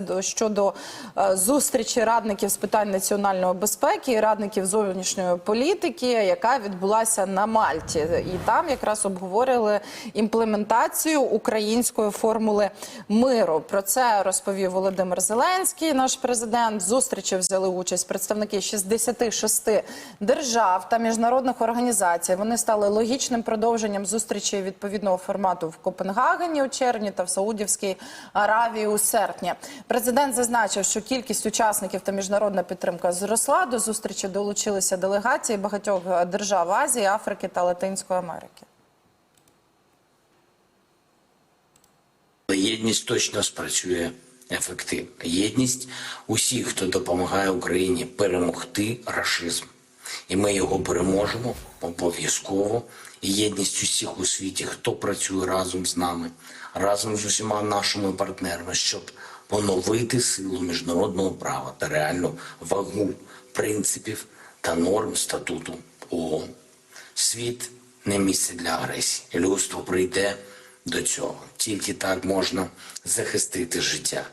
до- щодо е, зустрічі радників з питань національної безпеки і радників зовнішньої політики, яка відбулася на Мальті, і там якраз обговорили імплементацію української формули миру. Про це розповів Володимир Зеленський, наш президент. Зустрічі взяли участь представники 66 держав та міжнародних організацій. Вони стали логічним продовженням зустрічі відповідного формату в Копенгагені у червні та в Саудівській Аравії у серпні. Президент зазначив, що кількість учасників та міжнародна підтримка зросла. До зустрічі долучилися делегації багатьох держав Азії, Африки та Латинської Америки. Єдність точно спрацює ефективно. Єдність усіх, хто допомагає Україні перемогти рашизм. І ми його переможемо обов'язково. І єдність усіх у світі, хто працює разом з нами, разом з усіма нашими партнерами, щоб поновити силу міжнародного права та реальну вагу принципів та норм статуту ООН. Світ не місце для агресії. Людство прийде до цього. Тільки так можна захистити життя.